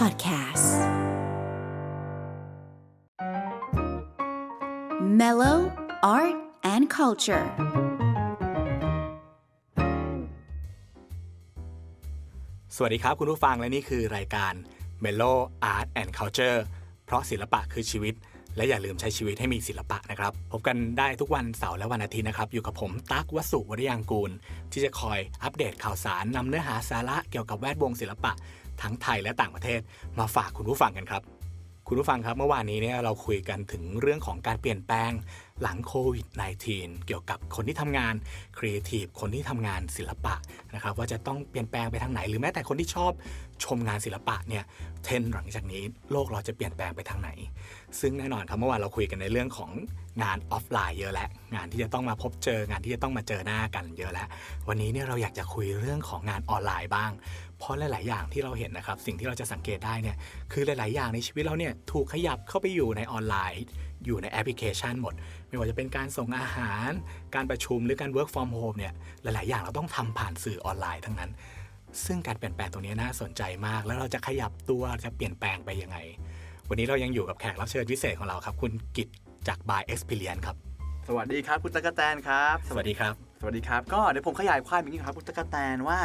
Podcast Mellow Art and Culture สวัสดีครับคุณผู้ฟังและนี่คือรายการ Mellow Art and Culture เพราะศิลปะคือชีวิต และอย่าลืมใช้ชีวิตให้มีศิลปะนะครับ พบกันได้ทุกวันเสาร์และวันอาทิตย์นะครับ อยู่กับผมตั๊กวสุวริยางกูล ที่จะคอยอัปเดตข่าวสารนำเนื้อหาสาระเกี่ยวกับแวดวงศิลปะ ทั้งไทยและต่างประเทศมาฝากคุณผู้ฟังกันครับ คุณผู้ฟังครับเมื่อวานนี้เนี่ยเราคุยกันถึงเรื่องของการเปลี่ยนแปลงหลังโควิด -19 เกี่ยวกับคนที่ทำงานครีเอทีฟคนที่ทำงานศิลปะนะครับว่าจะต้องเปลี่ยนแปลงไปทางไหน หรือแม้แต่คนที่ชอบชมงานศิลปะเนี่ยเทรนหลังจากนี้โลกเราจะเปลี่ยนแปลงไปทางไหน ซึ่งแน่นอนครับเมื่อวานเราคุยกันในเรื่องของงานออฟไลน์เยอะแล้วงานที่จะต้องมาพบเจองานที่จะต้องมาเจอหน้ากันเยอะแล้ววันนี้เนี่ยเราอยากจะคุยเรื่องของงานออนไลน์บ้าง เพราะหลาย ๆ อย่างที่เราเห็นนะครับ สิ่งที่เราจะสังเกตได้เนี่ยคือหลาย ๆ อย่างในชีวิตเราเนี่ยถูกขยับเข้าไปอยู่ในออนไลน์ อยู่ในแอปพลิเคชันหมด ไม่ว่าจะเป็นการส่งอาหาร การประชุมหรือการ work from home เนี่ยหลาย ๆ อย่างเราต้องทำผ่านสื่อออนไลน์ทั้งนั้น ซึ่งการเปลี่ยนแปลงตรงนี้น่าสนใจมาก แล้วเราจะขยับตัวจะเปลี่ยนแปลงไปยังไง วันนี้เรายังอยู่กับแขกรับเชิญพิเศษของเราครับ คุณกิตจาก By Experience ครับสวัสดีครับ คุณตะกะแตนครับ สวัสดีครับส วัสดีครับ ก็เดี๋ยวผมขยายความอย่างนี้ครับคุณตะกะแตนว่า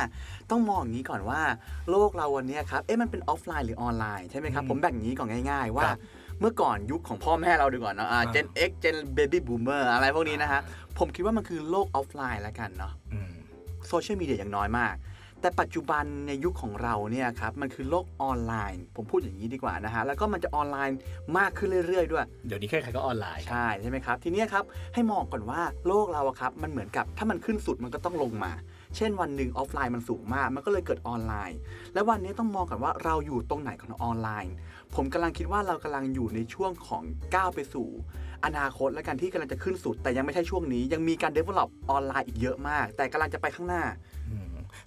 ต้องมองอย่างนี้ก่อนว่า โลกเราวันเนี้ยครับ เอ๊ะมันเป็นออฟไลน์หรือออนไลน์ใช่ไหมครับอืมผมแบ่งอย่างนี้ก่อนง่าย ๆ ว่าครับเมื่อก่อนยุคของพ่อแม่เราดีกว่าเนอะอ่าอ่า Gen X Gen Baby Boomer อะไรพวกนี้นะฮะผมคิดว่ามันคือโลกออฟไลน์แล้วกันเนาะอืมโซเชียลมีเดียอย่างน้อยมาก แต่ปัจจุบันในยุคของเราเนี่ยครับมันคือโลกออนไลน์ ผมพูดอย่างนี้ดีกว่านะฮะแล้วก็มันจะออนไลน์มากขึ้นเรื่อยๆด้วย เดี๋ยวนี้ใครๆก็ออนไลน์ ใช่ใช่ไหมครับ ทีเนี้ยครับให้มองก่อนว่าโลกเราอะครับมันเหมือนกับถ้ามันขึ้นสุดมันก็ต้องลงมา เช่นวันหนึ่งออฟไลน์มันสูงมาก มันก็เลยเกิดออนไลน์ และวันนี้ต้องมองก่อนว่าเราอยู่ตรงไหนของออนไลน์ ผมกำลังคิดว่าเรากำลังอยู่ในช่วงของก้าวไปสู่ อนาคตและกันที่กำลังจะขึ้นสุด แต่ยังไม่ใช่ช่วงนี้ ยังมีการ develop ออนไลน์อีกเยอะมาก แต่กำลังจะไปข้างหน้าอืม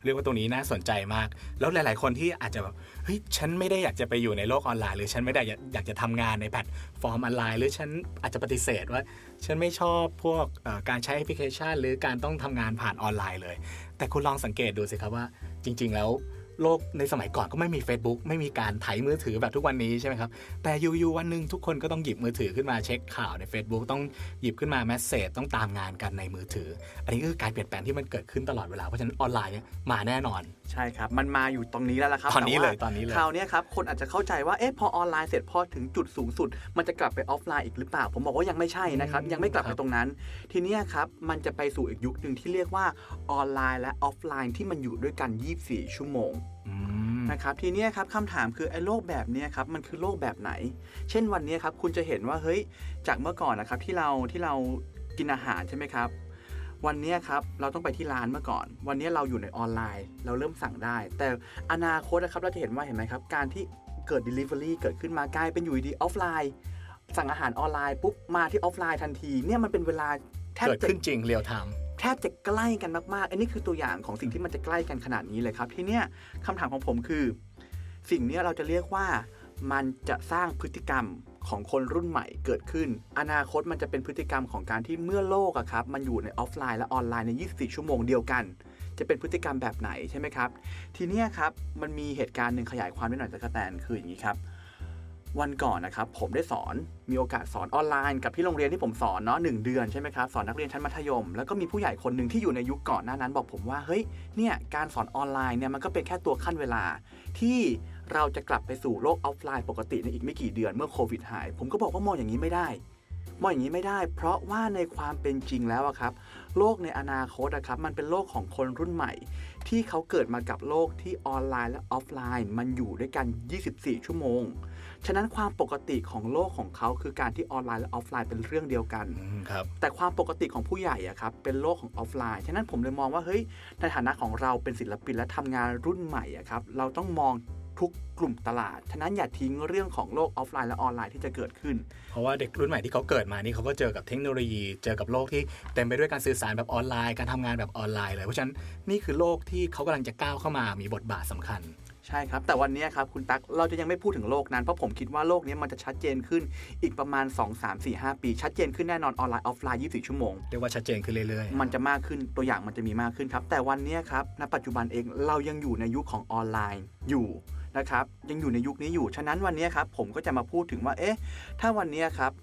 เรียกว่าตรงนี้น่าสนใจมาก แล้วหลาย ๆ คนที่อาจจะแบบเฮ้ยฉันไม่ได้อยากจะไปอยู่ในโลกออนไลน์ หรือฉันไม่ได้อยากอยากจะทำงานในแพลตฟอร์มออนไลน์ หรือฉันอาจจะปฏิเสธว่า ฉันไม่ชอบพวกการใช้แอปพลิเคชัน หรือการต้องทำงานผ่านออนไลน์เลย แต่คุณลองสังเกตดูสิครับว่าจริง ๆ แล้ว โลกในสมัยก่อนก็ไม่มี Facebook ไม่มีการไถมือถือแบบทุกวันนี้ใช่ไหมครับ แต่อยู่ๆวันหนึ่งทุกคนก็ต้องหยิบมือถือขึ้นมาเช็คข่าวใน Facebook ต้องหยิบขึ้นมาแมสเซจต้องตามงานกันในมือถือ อันนี้คือการเปลี่ยนแปลงที่มันเกิดขึ้นตลอดเวลาเพราะฉะนั้นออนไลน์เนี่ยมาแน่นอนใช่ครับ มันมาอยู่ตรงนี้แล้วล่ะครับตอนนี้แว่าเลยตอนนี้เลยคราวเนี้ยครับคนอาจจะเข้าใจว่าเอ๊ะพอออนไลน์เสร็จพอถึงจุดสูงสุด มันจะกลับไปออฟไลน์อีกหรือเปล่า ผมบอกว่ายังไม่ใช่นะครับ ยังไม่กลับไปตรงนั้น ทีเนี้ยครับมันจะไปสู่อีกยุคหนึ่งที่เรียกว่าออนไลน์และออฟไลน์ที่มันอยู่ด้วยกัน 24 ชั่วโมงอืมนะครับทีเนี้ยครับคำถามคือไอ้โลกแบบเนี้ยครับมันคือโลกแบบไหน เช่นวันเนี้ยครับคุณจะเห็นว่าเฮ้ยจากเมื่อก่อนนะครับที่เราที่เรากินอาหารใช่ไหมครับ วันเนี้ยครับเราต้องไปที่ร้านเมื่อก่อน วันเนี้ยเราอยู่ในออนไลน์ เราเริ่มสั่งได้ แต่อนาคตนะครับเราจะเห็นว่าเห็นไหมครับ การที่เกิด Delivery เกิดขึ้นมากลายเป็นอยู่ดีออฟไลน์ สั่งอาหารออนไลน์ปุ๊บมาที่ออฟไลน์ทันทีเนี่ยมันเป็นเวลาแทบเกิดจะขึ้นจริงเรียลไทม์แทบจะใกล้กันมากๆ อันนี้คือตัวอย่างของสิ่งที่มันจะใกล้กันขนาดนี้เลยครับ ทีเนี้ยคำถามของผมคือ สิ่งเนี้ยเราจะเรียกว่ามันจะสร้างพฤติกรรม ของคนรุ่นใหม่เกิดขึ้น อนาคตมันจะเป็นพฤติกรรมของการที่เมื่อโลกอะครับมันอยู่ในออฟไลน์และออนไลน์ใน 24 ชั่วโมงเดียวกัน จะเป็นพฤติกรรมแบบไหนใช่ไหมครับ ทีนี้ครับมันมีเหตุการณ์หนึ่งขยายความนิดหน่อยจากกระแตนคืออย่างนี้ครับวันก่อนนะครับผมได้สอนมีโอกาสสอนออนไลน์กับที่โรงเรียนที่ผมสอนเนาะหนึ่งเดือนใช่ไหมครับสอนนักเรียนชั้นมัธยม แล้วก็มีผู้ใหญ่คนหนึ่งที่อยู่ในยุคก่อนหน้านั้น บอกผมว่าเฮ้ยเนี่ยการสอนออนไลน์เนี่ยมันก็เป็นแค่ตัวขั้นเวลาที่ เราจะกลับไปสู่โลกออฟไลน์ปกติในอีกไม่กี่เดือนเมื่อโควิดหาย ผมก็บอกว่ามองอย่างนี้ไม่ได้มองอย่างนี้ไม่ได้ เพราะว่าในความเป็นจริงแล้วอะครับ โลกในอนาคตนะครับ มันเป็นโลกของคนรุ่นใหม่ ที่เขาเกิดมากับโลกที่ออนไลน์และออฟไลน์ มันอยู่ด้วยกัน 24 ชั่วโมง ฉะนั้นความปกติของโลกของเขาคือการที่ออนไลน์และออฟไลน์เป็นเรื่องเดียวกันครับแต่ความปกติของผู้ใหญ่อะครับเป็นโลกของออฟไลน์ ฉะนั้นผมเลยมองว่าเฮ้ยในฐานะของเราเป็นศิลปินและทำงานรุ่นใหม่อะครับเราต้องมอง ทุกกลุ่มตลาด ฉะนั้นอย่าทิ้งเรื่องของโลกออฟไลน์และออนไลน์ที่จะเกิดขึ้น เพราะว่าเด็กรุ่นใหม่ที่เขาเกิดมานี่เขาก็เจอกับเทคโนโลยี เจอกับโลกที่เต็มไปด้วยการสื่อสารแบบออนไลน์ การทำงานแบบออนไลน์เลย เพราะฉะนั้นนี่คือโลกที่เขากำลังจะก้าวเข้ามา มีบทบาทสำคัญใช่ครับ แต่วันนี้ครับ คุณตั๊กเราจะยังไม่พูดถึงโลกนั้น เพราะผมคิดว่าโลกนี้มันจะชัดเจนขึ้นอีกประมาณ 2 3 4 5 ปี ชัดเจนขึ้นแน่นอนออนไลน์ออฟไลน์24 ชั่วโมง เรียกว่าชัดเจนขึ้นเรื่อยๆ มันจะมากขึ้นตัวอย่างมันจะมีมากขึ้นครับ แต่วันนี้ครับณปัจจุบันเองเรายังอยู่ในยุคของออนไลน์อยู่ นะครับยังอยู่ในยุคนี้อยู่ ฉะนั้นวันนี้ครับผมก็จะมาพูดถึงว่า เอ๊ะ ถ้าวันนี้ครับ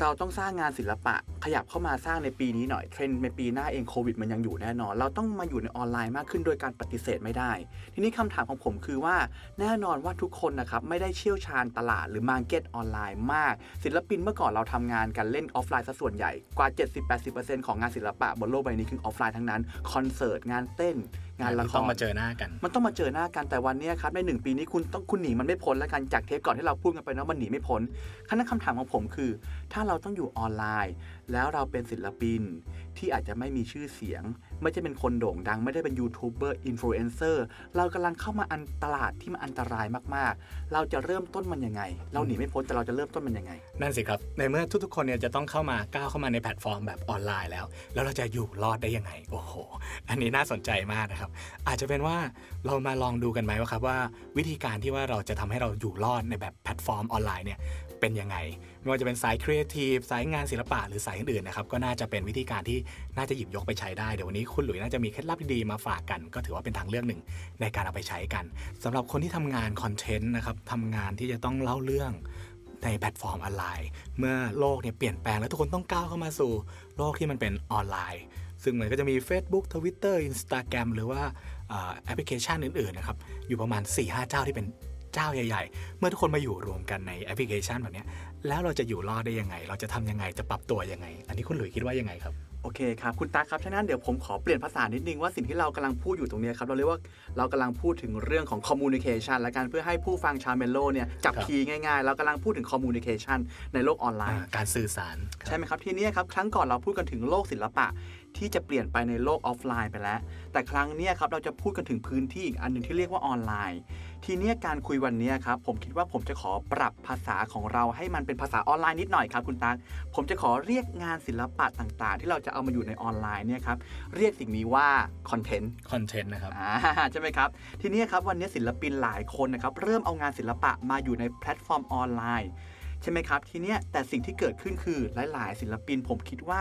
เราต้องสร้างงานศิลปะขยับเข้ามาสร้างในปีนี้หน่อยเทรนด์ในปีหน้าเองโควิดมันยังอยู่แน่นอน เราต้องมาอยู่ในออนไลน์มากขึ้นโดยการปฏิเสธไม่ได้ ทีนี้คำถามของผมคือว่าแน่นอนว่าทุกคนนะครับไม่ได้เชี่ยวชาญตลาดหรือมาร์เก็ตออนไลน์มาก ศิลปินเมื่อก่อนเราทำงานกันเล่นออฟไลน์ซะส่วนใหญ่กว่า 70-80%ของงานศิลปะบนโลกใบนี้คือออฟไลน์ทั้งนั้นคอนเสิร์ตงานเต้น งานละครต้องมาเจอหน้ากัน มันต้องมาเจอหน้ากันแต่วันเนี้ยครับในหนึ่งปีนี้คุณต้องคุณหนีมันไม่พ้นแล้วกันจากเทปก่อนที่เราพูดกันไปเนาะมันหนีไม่พ้นคณะคำถามของผมคือ ถ้าเราต้องอยู่ออนไลน์แล้วเราเป็นศิลปินที่อาจจะไม่มีชื่อเสียง ไม่ใช่เป็นคนโด่งดัง ไม่ได้เป็นยูทูบเบอร์อินฟลูเอนเซอร์เรากำลังเข้ามาอันตลาดที่มันอันตรายมากๆ เราจะเริ่มต้นมันยังไง เราหนีไม่พ้นแต่เราจะเริ่มต้นมันยังไง นั่นสิครับ ในเมื่อทุกๆ คนเนี่ยจะต้องเข้ามาก้าวเข้ามาในแพลตฟอร์มแบบออนไลน์แล้ว แล้วเราจะอยู่รอดได้ยังไง โอ้โห อันนี้น่าสนใจมากนะครับ อาจจะเป็นว่าเรามาลองดูกันไหมว่าครับว่า วิธีการที่ว่าเราจะทำให้เราอยู่รอดในแบบแพลตฟอร์มออนไลน์เนี่ย เป็นยังไง ไม่ว่าจะเป็นสายครีเอทีฟสายงานศิลปะหรือสายอื่นๆนะครับก็น่าจะเป็นวิธีการที่น่าจะหยิบยกไปใช้ได้เดี๋ยววันนี้คุณหลุยน่าจะมีเคล็ดลับดีๆมาฝากกัน ก็ถือว่าเป็นทางเลือกหนึ่งในการเอาไปใช้กันสำหรับคนที่ทำงานคอนเทนต์นะครับทำงานที่จะต้องเล่าเรื่องในแพลตฟอร์มออนไลน์ เมื่อโลกเนี่ยเปลี่ยนแปลงแล้วทุกคนต้องก้าวเข้ามาสู่โลกที่มันเป็นออนไลน์ ซึ่งมันก็จะมี Facebook Twitter Instagram หรือว่าอ่าแอปพลิเคชันอื่นๆนะครับอยู่ประมาณ 4-5 เจ้าที่เป็น เจ้าใหญ่ๆ เมื่อทุกคนมาอยู่รวมกันในแอปพลิเคชันแบบเนี้ยแล้วเราจะอยู่รอดได้ยังไง เราจะทำยังไงจะปรับตัวยังไง อันนี้คุณหลุยคิดว่ายังไงครับโอเคครับ คุณตาครับฉะนั้นเดี๋ยวผมขอเปลี่ยนภาษานิดนึงว่าสิ่งที่เรากำลังพูดอยู่ตรงเนี้ยครับ เราเรียกว่าเรากำลังพูดถึงเรื่องของ communication และกันเพื่อให้ผู้ฟังชาวเมโลเนี่ยจับครับคีย์ง่ายๆ เรากำลังพูดถึง communication ในโลกออนไลอ่าน์ การสื่อสาร ใช่ไหมครับ ทีเนี้ยครับ ครั้งก่อนเราพูดกันถึงโลกศิลปะ ที่จะเปลี่ยนไปในโลกออฟไลน์ไปแล้ว แต่ครั้งเนี้ยครับเราจะพูดกันถึงพื้นที่อีกอันหนึ่งที่เรียกว่าออนไลน์ ทีเนี้ยการคุยวันเนี้ยครับผมคิดว่าผมจะขอปรับภาษาของเราให้มันเป็นภาษาออนไลน์นิดหน่อยครับคุณตั๊กผมจะขอเรียกงานศิลปะต่างๆ ที่เราจะเอามาอยู่ในออนไลน์เนี่ยครับเรียกสิ่งนี้ว่าคอนเทนต์คอนเทนต์นะครับอ่าใช่ไหมครับทีนี้ครับวันนี้ศิลปินหลายคนนะครับเริ่มเอางานศิลปะมาอยู่ในแพลตฟอร์มออนไลน์ ใช่ไหมครับ ทีเนี้ยแต่สิ่งที่เกิดขึ้นคือหลาย ๆ ศิลปินผมคิดว่า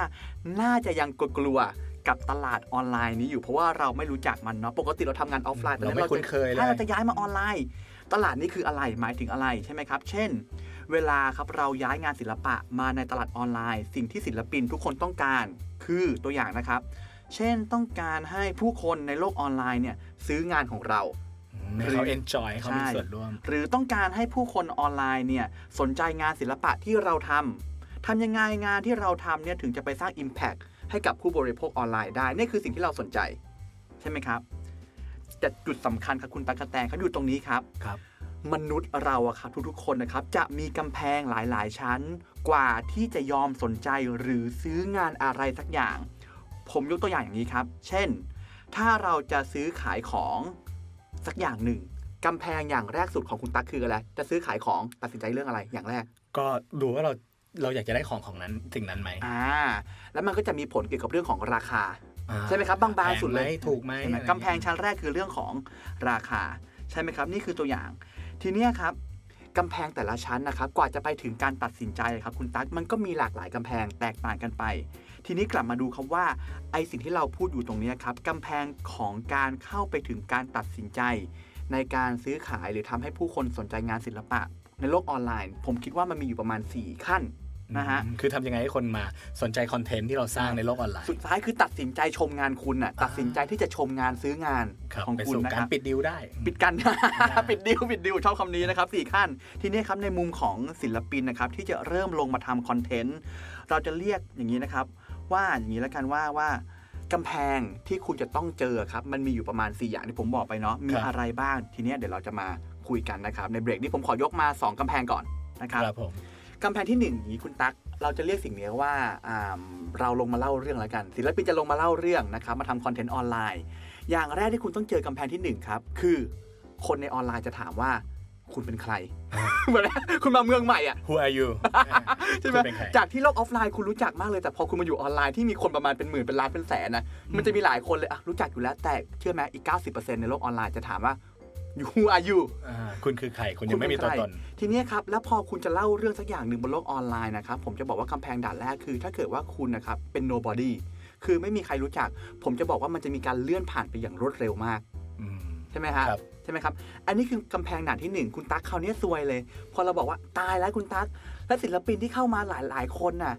น่าจะยังกลัวๆกับตลาดออนไลน์นี้อยู่เพราะว่าเราไม่รู้จักมันเนาะปกติเราทำงานออฟไลน์เราไม่จะคุ้นเคยเลยถ้าเราจะย้ายมาออนไลน์ ตลาดนี้คืออะไรหมายถึงอะไรใช่ไหมครับ เช่น เวลาครับเราย้ายงานศิลปะมาในตลาดออนไลน์ สิ่งที่ศิลปินทุกคนต้องการ คือตัวอย่างนะครับ เช่นต้องการให้ผู้คนในโลกออนไลน์เนี่ยซื้องานของเรา ให้เขา enjoy ให้เขามีใช่ส่วนร่วม หรือต้องการให้ผู้คนออนไลน์เนี่ยสนใจงานศิลปะที่เราทำทำยังไงงานที่เราทำเนี่ยถึงจะไปสร้าง Impact ให้กับผู้บริโภคออนไลน์ได้ นี่คือสิ่งที่เราสนใจ ใช่ไหมครับแต่จุดสำคัญครับคุณตั๊กกะแตนเขาอยู่ตรงนี้ครับครับ มนุษย์เราอะครับทุกๆคนนะครับ จะมีกำแพงหลายๆ ชั้น กว่าที่จะยอมสนใจหรือซื้องานอะไรสักอย่าง ผมยกตัวอย่างอย่างนี้ครับ เช่น ถ้าเราจะซื้อขายของ สักอย่างหนึ่งกำแพงอย่างแรกสุดของคุณตั๊กคืออะไร จะซื้อขายของตัดสินใจเรื่องอะไรอย่างแรก ก็ดูว่าเราเราอยากจะได้ของของนั้นสิ่งนั้นไหมอ่า แล้วมันก็จะมีผลเกี่ยวกับเรื่องของราคาอ่าใช่ไหมครับบางๆสุดเลยแพงไหมถูกไหมใช่ไหมอะไรกำแพงชั้นแรกคือเรื่องของราคา ใช่ไหมครับ นี่คือตัวอย่าง ทีเนี้ยครับกำแพงแต่ละชั้นนะครับ กว่าจะไปถึงการตัดสินใจครับ คุณตั๊กมันก็มีหลากหลายกำแพงแตกต่างกันไป ทีนี้กลับมาดูครับว่าไอสิ่งที่เราพูดอยู่ตรงเนี้ยครับกำแพงของการเข้าไปถึงการตัดสินใจ ในการซื้อขายหรือทำให้ผู้คนสนใจงานศิลปะ ในโลกออนไลน์ ผมคิดว่ามันมีอยู่ประมาณ 4 ขั้นนะฮะอืมคือทำยังไงให้คนมาสนใจคอนเทนต์ที่เราสร้างในโลกออนไลน์ สุดท้ายคือตัดสินใจชมงานคุณน่ะ ตัดสินใจที่จะชมงานซื้องานครับของไปคุณสู่นะกาครรับปิดดีลได้ ปิดกัน ปิดดิวปิดดิวชอบคำนี้นะครับสี่ขั้น ทีนี้ครับในมุมของศิลปินนะครับที่จะเริ่มลงมาทำคอนเทนต์ เราจะเรียกอย่างนี้นะครับ ว่าอย่างนี้แล้วกันว่าว่ากำแพงที่คุณจะต้องเจอครับ มันมีอยู่ประมาณ 4 อย่างที่ผมบอกไปเนาะมีครับอะไรบ้างทีเนี้ยเดี๋ยวเราจะมาคุยกันนะครับ ในเบรกนี้ผมขอยกมา 2กำแพงก่อนนะครับครับผมกำแพงที่หนึ่งอย่างนี้คุณตั๊กเราจะเรียกสิ่งนี้ว่าอ่าเราลงมาเล่าเรื่องแล้วกัน ศิลปินจะลงมาเล่าเรื่องนะครับมาทำคอนเทนต์ออนไลน์ อย่างแรกที่คุณต้องเจอกำแพงที่หนึ่งครับคือคนในออนไลน์จะถามว่า คุณเป็นใครเหมือนคุณมาเมืองใหม่อะ Who are you ใช่ไหมคุณเป็นใครจากที่โลกออฟไลน์คุณรู้จักมากเลย แต่พอคุณมาอยู่ออนไลน์ที่มีคนประมาณเป็นหมื่นเป็นล้านเป็นแสนนะมันจะมีหลายคนเลยอะรู้จักอยู่แล้วแต่เชื่อไหมอีก 90%ในโลกออนไลน์จะถามว่า Who are you อ่าคุณคือใคร คุณยังไม่มีตัวตน ทีเนี้ยครับ แล้วพอคุณจะเล่าเรื่องสักอย่างหนึ่งบนโลกออนไลน์นะครับ ผมจะบอกว่ากำแพงด่านแรกคือ ถ้าเกิดว่าคุณนะครับ เป็น nobody คือไม่มีใครรู้จัก ผมจะบอกว่ามันจะมีการเลื่อนผ่านไปอย่างรวดเร็วมากอืมใช่ไหมฮะครับใช่ช่ไหมครับ อันนี้คือกำแพงด่านที่หนึ่งคุณตั๊กคราวนี้ซวยเลย พอเราบอกว่าตายแล้วคุณตั๊ก และศิลปินที่เข้ามาหลายหลายๆคนน่ะ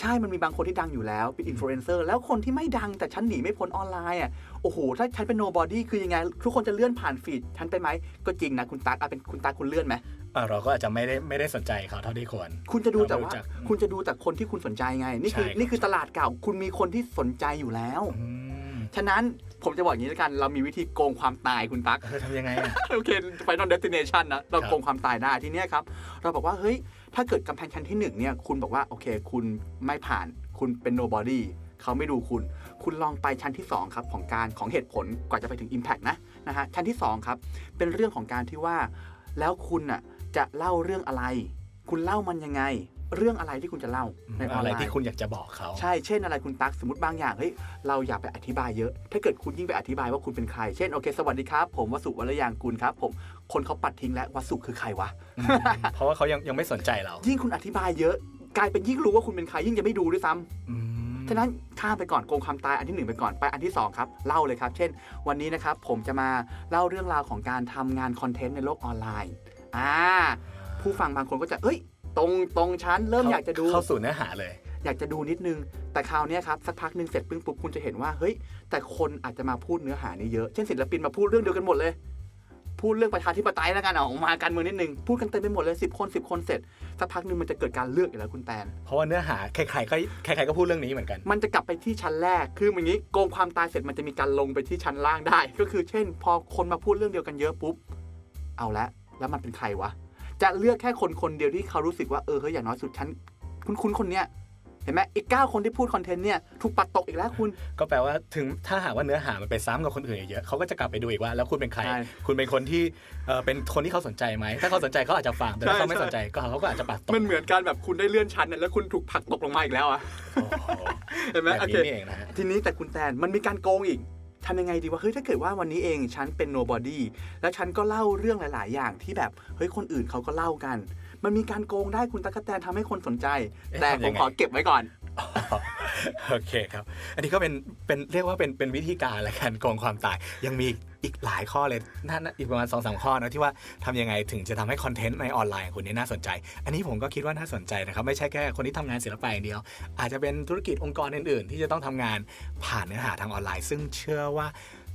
ใช่ มันมีบางคนที่ดังอยู่แล้ว เป็นอินฟลูเอนเซอร์ แล้วคนที่ไม่ดังแต่ฉันหนีไม่พ้นออนไลน์อะ โอ้โห ถ้าฉันเป็นโนบอดี้คือยังไง ทุกคนจะเลื่อนผ่านฟีดฉันไปไหม ก็จริงนะคุณตั๊กอะเป็นคุณตั๊กคุณเลื่อนไหมอะเราก็อาจจะไม่ได้ไม่ได้สนใจเขาเท่าที่ควร คุณจะดูแต่เราไม่ว่ารู้จักคุณจะดูแต่คนที่คุณสนใจไง นี่คือใช่นี่คือตลาดเก่า คุณมีคนที่สนใจอยู่แล้วอืมฉะนั้น ผมจะบอกอย่างนี้แล้วกัน เรามีวิธีโกงความตายคุณตั๊กเออทำยังไงอะโอเค Final Destination นะ เราครับโกงความตายได้ทีเนี้ยครับ เราบอกว่า เฮ้ย ถ้าเกิดกำแพงชั้นที่หนึ่งเนี่ย คุณบอกว่า โอเค คุณไม่ผ่าน คุณเป็น nobody เขาไม่ดูคุณ คุณลองไปชั้นที่ 2 ครับ ของการของเหตุผลกว่าจะไปถึง Impact นะนะฮะ ชั้นที่ 2 ครับ เป็นเรื่องของการที่ว่า แล้วคุณน่ะจะเล่าเรื่องอะไร คุณเล่ามันยังไง เรื่องอะไรที่คุณจะเล่าในออนอะไรไลน์ที่คุณอยากจะบอกเขาใช่เช่นอะไรคุณตั๊กสมมติบางอย่างเฮ้ยเราอยากไปอธิบายเยอะ ถ้าเกิดคุณยิ่งไปอธิบายว่าคุณเป็นใคร เช่นโอเคสวัสดีครับ ผมวสุวรยางกูลครับ ผมคนเขาปัดทิ้งแล้ววสุคือใครวะอืมเพราะว่าเขายังยังไม่สนใจเรา ยิ่งคุณอธิบายเยอะ กลายเป็นยิ่งรู้ว่าคุณเป็นใครยิ่งจะไม่ดูด้วยซ้ำอืมฉะนั้นข้ามไปก่อนโกงความตายอันที่หนึ่งไปก่อนไปอันที่สองครับ เล่าเลยครับ เช่น วันนี้นะครับผมจะมาเล่าเรื่องราวของการทำงานคอนเทนต์ในโลกออนไลน์อ่าผู้ฟังบางคนก็จะเอ้ย ตรงตรงชั้นเริ่มอยากจะดูเข้าสู่เนื้อหาเลย อยากจะดูนิดนึง แต่คราวเนี้ยครับสักพักหนึ่งเสร็จปึ้งปุ๊บคุณจะเห็นว่าเฮ้ย แต่คนอาจจะมาพูดเนื้อหานี้เยอะ เช่นศิลปินมาพูดเรื่องเดียวกันหมดเลย พูดเรื่องประชาธิปไตยแล้วกันเอาออกมาการเมืองนิดนึงพูดกันเต็มไปหมดเลยสิบคนสิบคนเสร็จสักพักหนึ่งมันจะเกิดการเลือกอีกแล้วคุณแตนเพราะว่าเนื้อหาใครๆก็ใครๆก็พูดเรื่องนี้เหมือนกัน มันจะกลับไปที่ชั้นแรกคืออย่างนี้โกงความตายเสร็จมันจะมีการลงไปที่ชั้นล่างได้ ก็คือ เช่น พอคนมาพูดเรื่องเดียวกันเยอะปุ๊บ เอาละแล้วมันเป็นใครวะ จะเลือกแค่คนคนเดียวที่เขารู้สึกว่าเออเฮ้ยอย่างน้อยสุดฉันคุ้นๆคนเนี้ยเห็นไหมอีกเก้าคนที่พูดคอนเทนต์เนี่ยถูกปัดตกอีกแล้วคุณ ก็แปลว่าถึงถ้าหากว่าเนื้อหามันไปซ้ำกับคนอื่นเยอะเขาก็จะกลับไปดูอีกว่าแล้วคุณเป็นใครใช่คุณเป็นคนที่เอ่อเป็นคนที่เขาสนใจไหมถ้าเขาสนใจเขาอาจจะฟังแต่ถ้าใช่เขาไม่ใช่สนใจก็เขาก็อาจจะปัดตกมันเหมือนการแบบคุณได้เลื่อนชั้นเนี่ยแล้วคุณถูกผลักตกลงมาอีกแล้วอะโอ้โหเห็นไหมแบบโอเคนี้นี่เองนะฮะทีนี้แต่คุณแตนมันมีการโกงอีก ทำยังไงดีว่าเฮ้ยถ้าเกิดว่าวันนี้เองฉันเป็น nobody แล้วฉันก็เล่าเรื่องหลาย ๆ อย่างที่แบบเฮ้ยคนอื่นเขาก็เล่ากัน มันมีการโกงได้คุณตะกกะแตนทำให้คนสนใจเอ๊ะแต่ทำผยัมงไงขอเก็บไว้ก่อน โอเคครับ อันนี้ก็เป็นเป็นเรียกว่าเป็นเป็นวิธีการละกันโกงความตาย ยังมีอีกหลายข้อเลยน่าอีกประมาณสองสามข้อนะที่ว่าทำยังไงถึงจะทำให้คอนเทนต์ในออนไลน์ของคุณนี่น่าสนใจ อันนี้ผมก็คิดว่าน่าสนใจนะครับ ไม่ใช่แค่คนที่ทำงานศิลปะอย่างเดียว อาจจะเป็นธุรกิจองค์กรอื่น ๆ ที่จะต้องทำงานผ่านเนื้อหาทางออนไลน์ ซึ่งเชื่อว่า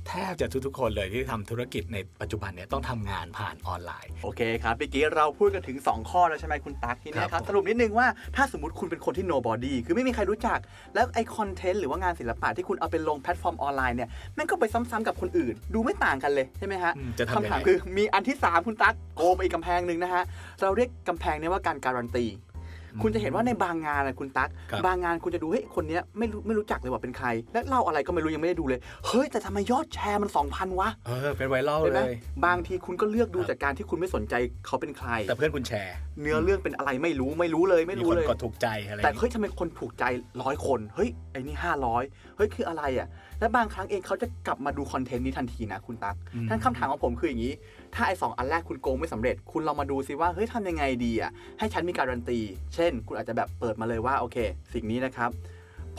แทบจะทุกๆคนเลยที่ทำธุรกิจในปัจจุบันเนี่ยต้องทำงานผ่านออนไลน์ โอเคครับเมื่อกี้เราพูดกันถึง 2 ข้อแล้วใช่ไหมคุณตั๊กทีเนี้ยคครัรับบผมสรุปนิดนึงว่าถ้าสมมติคุณเป็นคนที่ nobody คือไม่มีใครรู้จัก แล้วไอคอนเทนต์หรือว่างานศิลปะที่คุณเอาไปลงแพลตฟอร์มออนไลน์เนี่ยแม่งก็ไปซ้ำๆกับคนอื่น ดูไม่ต่างกันเลยใช่ไหมฮะอืมจะทำยังคำถามไงคือมีอันที่ 3 คุณตั๊กโกงไปอีกกำแพงหนึ่งนะฮะเราเรียกกำแพงเนี้ว่าการการันตี คุณจะเห็นว่าในบางงานนะคุณตั๊กครับบางงานคุณจะดูเฮ้ยคนเนี้ยไม่รู้ไม่รู้จักเลยว่าเป็นใคร และเล่าอะไรก็ไม่รู้ยังไม่ได้ดูเลย เฮ้ย แต่ทำไมยอดแชร์มัน2,000วะเออเป็นไวรัลเห็นไหเลมยบางทีคุณก็เลือกดูครับจากการที่คุณไม่สนใจเขาเป็นใคร แต่เพื่อนคุณแชร์ เนื้อเรื่องเป็นอะไรไม่รู้ไม่รู้เลยไม่มีรู้คนเลยกดถูกใจอะไรอแต่ย่างงี้เฮ้ยทำไมคนถูกใจร้อยคนเฮ้ยไอ้นี่ห้าร้อยเฮ้ยคืออะไรอะและบางครั้งเองเขาจะกลับมาดูคอนเทนต์นี้ทันทีนะคุณตั๊กอืมท่านคำถามของผมคืออย่างนี้ ถ้าไอ้สองอันแรกคุณโกงไม่สำเร็จ คุณลองมาดูซิว่าเฮ้ยทำยังไงดีอะให้ฉันมีการันตี เช่น คุณอาจจะแบบเปิดมาเลยว่าโอเค สิ่งนี้นะครับ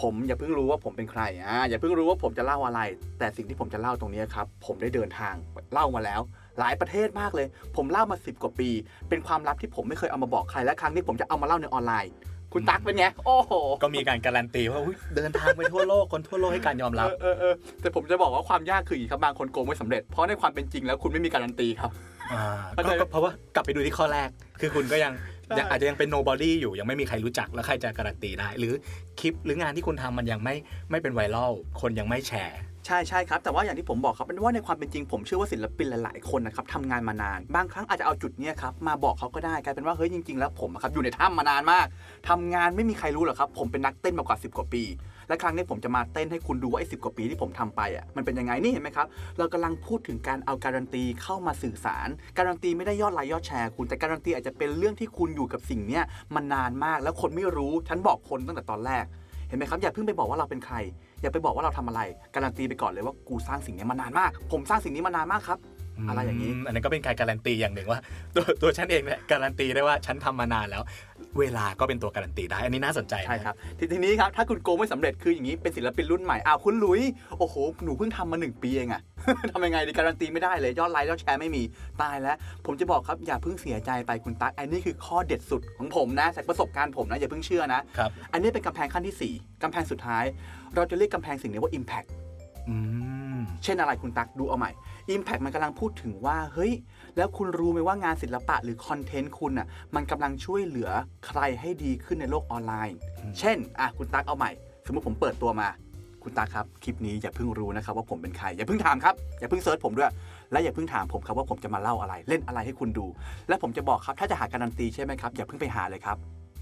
ผมอย่าเพิ่งรู้ว่าผมเป็นใครอ่าอย่าเพิ่งรู้ว่าผมจะเล่าอะไร แต่สิ่งที่ผมจะเล่าตรงนี้ครับ ผมได้เดินทางเล่ามาแล้ว หลายประเทศมากเลย ผมเล่ามา 10 กว่าปี เป็นความลับที่ผมไม่เคยเอามาบอกใครและครั้งนี้ผมจะเอามาเล่าในออนไลน์ คุณตั๊กเป็นไง โอ้โห ก็มีการการันตีว่าอุ๊ยเดินทางไปทั่วโลกคนทั่วโลกให้การยอมรับเออเออเออแต่ผมจะบอกว่าความยากคืออย่างนี้ครับบางคนโกงไม่สำเร็จ เพราะในความเป็นจริงแล้วคุณไม่มีการันตีครับอ่าเข้าใจก็ก็เพราะว่ากลับไปดูที่ข้อแรก คือคุณก็ยังใช่ยังอาจจะยังเป็น nobody อยู่ยังไม่มีใครรู้จักแล้วใครจะการันตีได้ หรือคลิปหรืองานที่คุณทำมันยังไม่ไม่เป็นไวรัลคนยังไม่แชร์ ใช่ใช่ครับ แต่ว่าอย่างที่ผมบอกครับเป็นว่าในความเป็นจริงผมเชื่อว่าศิลปินหลายๆคนนะครับทำงานมานาน บางครั้งอาจจะเอาจุดเนี้ยครับมาบอกเขาก็ได้กลายเป็นว่าเฮ้ยจริงๆแล้วผมอะครับอยู่ในถ้ำมานานมากทำงานไม่มีใครรู้หรอกครับ ผมเป็นนักเต้นมากว่า 10 กว่าปี และครั้งนี้ผมจะมาเต้นให้คุณดูว่าไอ้สิกว่าปีที่ผมทำไปอะมันเป็นยังไงนี่เห็นไหมครับเรากำลังพูดถึงการเอาการันตีเข้ามาสื่อสาร การันตีไม่ได้ยอดไลค์ยอดแชร์คุณแต่การันตีอาจจะเป็นเรื่องที่คุณอยู่กับสิ่งเนี้ยมานานมาก แล้วคนไม่รู้ฉันบอกคนตั้งแต่ตอนแรก เห็นไหมครับอย่าเพิ่งไปบอกว่าเราเป็นใคร อย่าไปบอกว่าเราทำอะไร การันตีไปก่อนเลยว่ากูสร้างสิ่งนี้มานานมาก ผมสร้างสิ่งนี้มานานมากครับ อะไรอย่างนี้ อันนั้นก็เป็นการการันตีอย่างหนึ่งว่า ตัวตัวฉันเองเนี่ยการันตีได้ว่าฉันทำมานานแล้ว เวลาก็เป็นตัวการันตีได้ อันนี้น่าสนใจนะใช่ครับทีทีนี้ครับถ้าคุณโกงไม่สำเร็จคืออย่างนี้เป็นศิลปินรุ่นใหม่อ้าวคุณหลุยโอ้โหหนูเพิ่งทำมาหนึ่งปีเองอะทำยังไงดีการันตีไม่ได้เลยยอดไลค์ยอดแชร์ไม่มีตายแล้ว ผมจะบอกครับอย่าเพิ่งเสียใจไปคุณตั๊กอันนี้คือข้อเด็ดสุดของผมนะจากประสบการณ์ผมนะอย่าเพิ่งเชื่อนะครับอันนี้เป็นกำแพงขั้นที่ 4กำแพงสุดท้าย เราจะเรียกกำแพงสิ่งนี้ว่า Impact อืม เช่นอะไรคุณตักดูเอาใหม่ Impact มันกำลังพูดถึงว่า เฮ้ย แล้วคุณรู้ไหมว่างานศิลปะหรือคอนเทนต์คุณอะมันกำลังช่วยเหลือใครให้ดีขึ้นในโลกออนไลน์อืมเช่นอะคุณตักเอาใหม่ สมมติผมเปิดตัวมา คุณตักครับ คลิปนี้อย่าเพิ่งรู้นะครับว่าผมเป็นใคร อย่าเพิ่งถามครับ อย่าเพิ่งเซิร์ชผมด้วย และอย่าเพิ่งถามผมครับว่าผมจะมาเล่าอะไร เล่นอะไรให้คุณดู และผมจะบอกครับถ้าจะหาการันตีใช่ไหมครับอย่าเพิ่งไปหาเลยครับ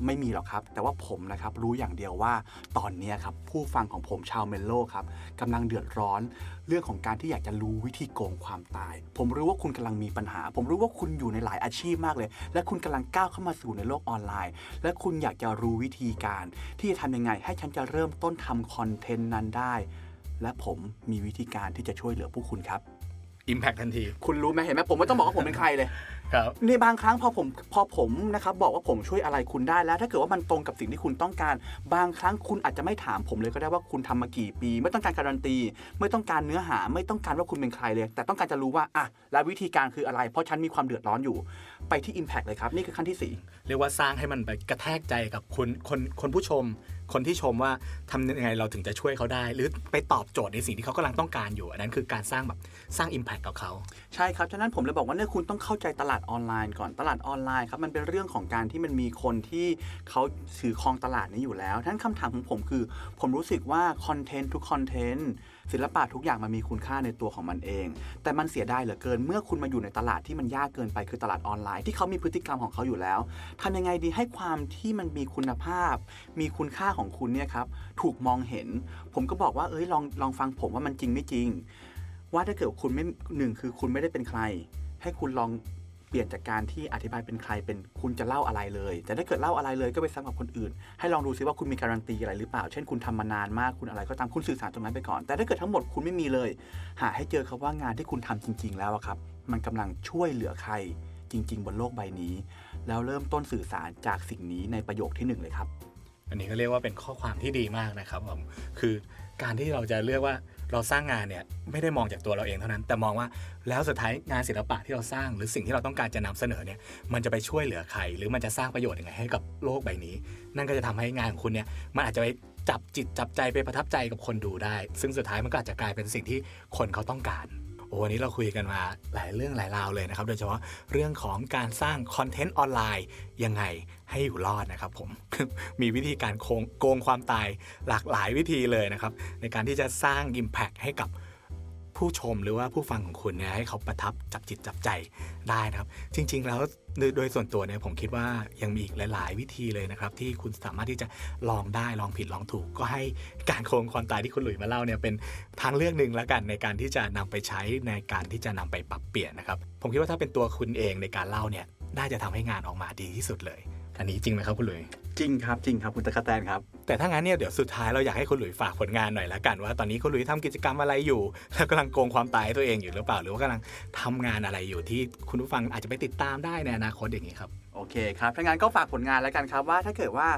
ไม่มีหรอกครับ แต่ว่าผมนะครับรู้อย่างเดียวว่าตอนเนี้ยครับผู้ฟังของผมชาวเมโลครับกำลังเดือดร้อน เรื่องของการที่อยากจะรู้วิธีโกงความตาย ผมรู้ว่าคุณกำลังมีปัญหา ผมรู้ว่าคุณอยู่ในหลายอาชีพมากเลย และคุณกำลังก้าวเข้ามาสู่ในโลกออนไลน์ และคุณอยากจะรู้วิธีการ ที่จะทำยังไง ให้ฉันจะเริ่มต้นทำคอนเทนต์นั้นได้ และผมมีวิธีการที่จะช่วยเหลือพวกคุณครับอิมแพคทันที คุณรู้ไหมเห็นไหมผมไม่ต้องบอกว่าผมเป็นใครเลย ครับในบางครั้งพอผมพอผมนะครับบอกว่าผมช่วยอะไรคุณได้แล้ว ถ้าเกิดว่ามันตรงกับสิ่งที่คุณต้องการ บางครั้งคุณอาจจะไม่ถามผมเลยก็ได้ว่าคุณทำมากี่ปี ไม่ต้องการการันตี ไม่ต้องการเนื้อหา ไม่ต้องการว่าคุณเป็นใครเลย แต่ต้องการจะรู้ว่าอะแล้ววิธีการคืออะไร เพราะฉันมีความเดือดร้อนอยู่ ไปที่ Impact เลยครับ นี่คือขั้นที่สี่เรียกว่าสร้างให้มันไปกระแทกใจกับคนคนคนผู้ชม คนที่ชมว่าทำยังไงเราถึงจะช่วยเขาได้ หรือไปตอบโจทย์ในสิ่งที่เขากำลังต้องการอยู่ อันนั้นคือการสร้างแบบสร้าง Impact กับเขาใช่ครับฉะนั้นผมเลยบอกว่าเนี่ยคุณต้องเข้าใจตลาดออนไลน์ก่อนตลาดออนไลน์ครับมันเป็นเรื่องของการที่มันมีคนที่เขาถือครองตลาดนี้อยู่แล้วท่านคำถามของผมคือ ผมรู้สึกว่าคอนเทนต์ทุกคอนเทนต์ ศิลปะทุกอย่างมันมีคุณค่าในตัวของมันเอง แต่มันเสียดายเหลือเกิน เมื่อคุณมาอยู่ในตลาดที่มันยากเกินไปคือตลาดออนไลน์ที่เขามีพฤติกรรมของเขาอยู่แล้วทำยังไงดีให้ความที่มันมีคุณภาพ มีคุณค่าของคุณเนี่ยครับถูกมองเห็น ผมก็บอกว่าเอ้ยลองลองฟังผมว่ามันจริงไม่จริง ว่าถ้าเกิดคุณไม่หนึ่งคือคุณไม่ได้เป็นใคร ให้คุณลอง เปลี่ยนจากการที่อธิบายเป็นใครเป็นคุณจะเล่าอะไรเลย แต่ถ้าเกิดเล่าอะไรเลยก็ไปซ้ำกับคนอื่น ให้ลองดูซิว่าคุณมีการันตีอะไรหรือเปล่า เช่นคุณทำมานานมากคุณอะไรก็ตามคุณสื่อสารตรงนั้นไปก่อน แต่ถ้าเกิดทั้งหมดคุณไม่มีเลย หาให้เจอครับว่างานที่คุณทำจริง ๆ แล้วครับ มันกำลังช่วยเหลือใครจริง ๆ บนโลกใบนี้ แล้วเริ่มต้นสื่อสารจากสิ่งนี้ในประโยคที่หนึ่งเลยครับอันนี้ก็เรียกว่าเป็นข้อความที่ดีมากนะครับผมคือการที่เราจะเลือกว่า เราสร้างงานเนี่ยไม่ได้มองจากตัวเราเองเท่านั้น แต่มองว่าแล้วสุดท้ายงานศิลปะที่เราสร้าง หรือสิ่งที่เราต้องการจะนำเสนอเนี่ยมันจะไปช่วยเหลือใคร หรือมันจะสร้างประโยชน์ยังไงให้กับโลกใบนี้ นั่นก็จะทำให้งานของคุณเนี่ยมันอาจจะไปจับจิตจับใจไปประทับใจกับคนดูได้ ซึ่งสุดท้ายมันก็อาจจะกลายเป็นสิ่งที่คนเขาต้องการ โอ้วันนี้เราคุยกันมาหลายเรื่องหลายราวเลยนะครับ โดยเฉพาะเรื่องของการสร้างคอนเทนต์ออนไลน์ยังไงให้อยู่รอดนะครับผม มีวิธีการโกงความตายหลากหลายวิธีเลยนะครับ ในการที่จะสร้าง Impact ให้กับ ผู้ชมหรือว่าผู้ฟังของคุณเนี่ยให้เขาประทับจับจิตจับใจได้นะครับ จริง ๆ แล้วโดยส่วนตัวเนี่ยผมคิดว่ายังมีอีกหลาย ๆ วิธีเลยนะครับ ที่คุณสามารถที่จะลองได้ลองผิดลองถูก ก็ให้การโกงความตายที่คุณหลุยมาเล่าเนี่ยเป็นทางเลือกหนึ่งแล้วกันในการที่จะนำไปใช้ในการที่จะนำไปปรับเปลี่ยนนะครับ ผมคิดว่าถ้าเป็นตัวคุณเองในการเล่าเนี่ยน่าจะทำให้งานออกมาดีที่สุดเลยอันนี้จริงไหมครับคุณหลุย จริงครับจริงครับคุณตะกะแตนครับ แต่ถ้างั้นเนี่ยเดี๋ยวสุดท้ายเราอยากให้คุณหลุยฝากผลงานหน่อยละกันว่าตอนนี้คุณหลุยทำกิจกรรมอะไรอยู่แล้วกำลังโกงความตายให้ตัวเองอยู่หรือเปล่าหรือว่ากำลังทำงานอะไรอยู่ที่คุณผู้ฟังอาจจะไปติดตามได้ในอนาคตอย่างนี้ครับโอเคครับถ้างั้นก็ฝากผลงานแล้วกันครับว่าถ้าเกิดว่า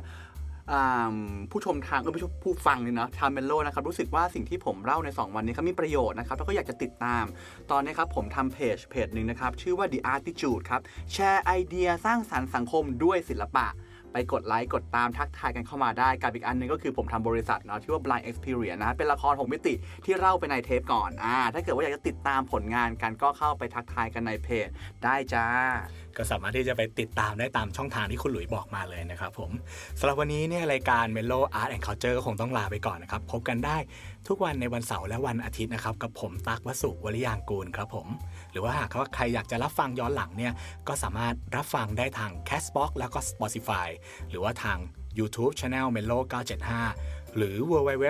อ่าผู้ชมทางเออผู้ชมผู้ฟังเนี่ยเนาะทางเมโลนะครับรู้สึกว่าสิ่งที่ผมเล่าใน 2 วันนี้ครับมีประโยชน์นะครับแล้วก็อยากจะติดตาม ตอนนี้ครับผมทำเพจเพจหนึ่งนะครับชื่อว่า The Artitude ครับแชร์ไอเดียสร้างสรรค์สังคมด้วยศิลปะ ไปกดไลค์กดตามทักทายกันเข้ามาได้กับอีกอันหนึงก็คือผมทำบริษัทเนาะชื่อว่า Blind Experience นะฮะเป็นละคร6มิติที่เล่าไปในเทปก่อนอ่าถ้าเกิดว่าอยากจะติดตามผลงานกันก็เข้าไปทักทายกันในเพจ ได้จ้า ก็สามารถที่จะไปติดตามได้ตามช่องทางที่คุณหลุยบอกมาเลยนะครับผมสำหรับวันนี้เนี่ยรายการ Melo Art and Culture ก็คงต้องลาไปก่อนนะครับพบกันได้ ทุกวันในวันเสาร์และวันอาทิตย์นะครับ กับผมตั๊กวสุวริยางกูลครับผม หรือว่าหากว่าใครอยากจะรับฟังย้อนหลังเนี่ย ก็สามารถรับฟังได้ทาง Castbox แล้วก็ Spotify หรือว่าทาง YouTube Channel Melo 975 หรือ www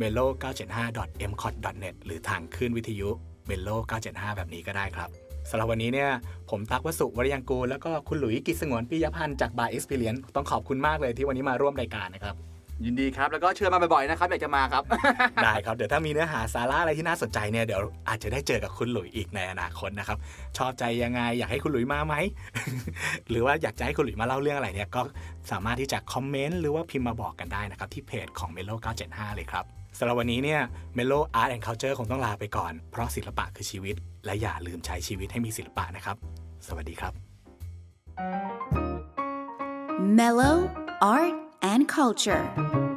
melo 975 m c o t net หรือทางคลื่นวิทยุ Melo 975 แบบนี้ก็ได้ครับสำหรับวันนี้เนี่ยผมตั๊กวสุวรยังกูลแล้วก็คุณหลุยกิจสงวนปิยพันธ์จาก Bar Experience ต้องขอบคุณมากเลยที่วันนี้มาร่วมรายการนะครับ ยินดีครับ แล้วก็เชิญมาบ่อยๆนะครับอยากจะมาครับ ได้ครับ เดี๋ยวถ้ามีเนื้อหาสาระอะไรที่น่าสนใจเนี่ยเดี๋ยวอาจจะได้เจอกับคุณหลุยอีกในอนาคตนะครับ ชอบใจยังไงอยากให้คุณหลุยมาไหม หรือว่าอยากจะให้คุณหลุยมาเล่าเรื่องอะไรเนี่ยก็สามารถที่จะคอมเมนต์หรือว่าพิมพ์มาบอกกันได้นะครับ ที่เพจของ Melo 975 เลยครับสำหรับวันนี้เนี่ย Melo Art and Culture คงต้องลาไปก่อน เพราะศิลปะคือชีวิต และอย่าลืมใช้ชีวิตให้มีศิลปะนะครับ สวัสดีครับ Mellow Art and Culture